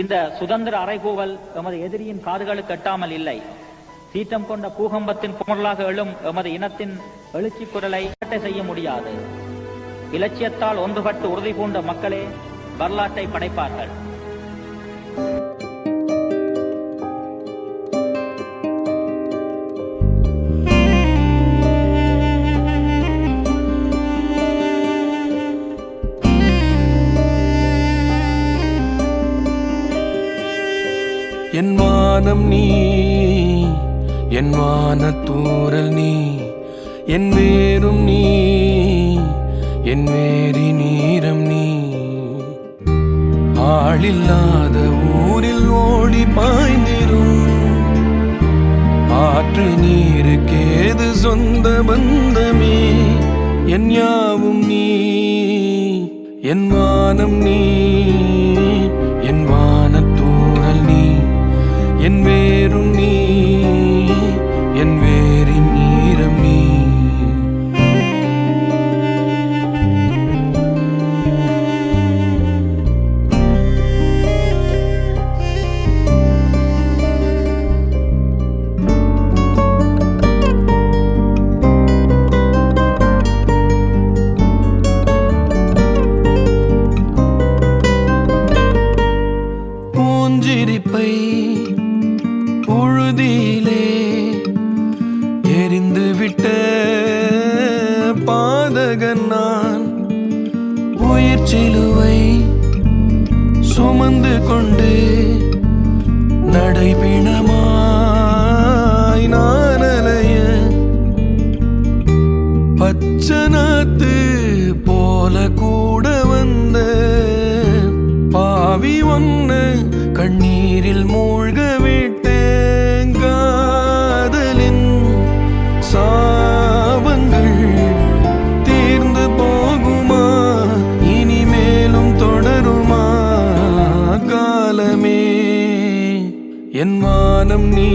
இந்த சுதந்திர அறைகூவல் எமது எதிரியின் காதுகளுக்கு எட்டாமல் இல்லை. சீற்றம் கொண்ட பூகம்பத்தின் குமரலாக எழும் எமது இனத்தின் எழுச்சி குரலை இரட்டை செய்ய முடியாது. இலட்சியத்தால் ஒன்றுபட்டு உறுதி பூண்ட மக்களே வரலாற்றை படைப்பார்கள். என் வானம் நீ என் வான தூரல் நீ என் வேரும் நீ என் வேரி நீரம் நீ. ஆளில்லாத ஊரில் ஓடி பாய்ந்திரும். ஆற்று நீருக்கேது சொந்த பந்தமே. என் யாவும் நீ என் வானம் நீ. பூஞ்சிரிப்பை புழுதியிலே எரிந்து விட்ட பாதகன் நான் உயிர் சிலுவை சுமந்து கொண்டு நடைபிணமாய் நான் பாவி கண்ணீரில் மூழ்க விட்டேன் காதலின் சாபங்கள் தீர்ந்து போகுமா? இனி மேலும் தொடருமா? காலமே என் மானம் நீ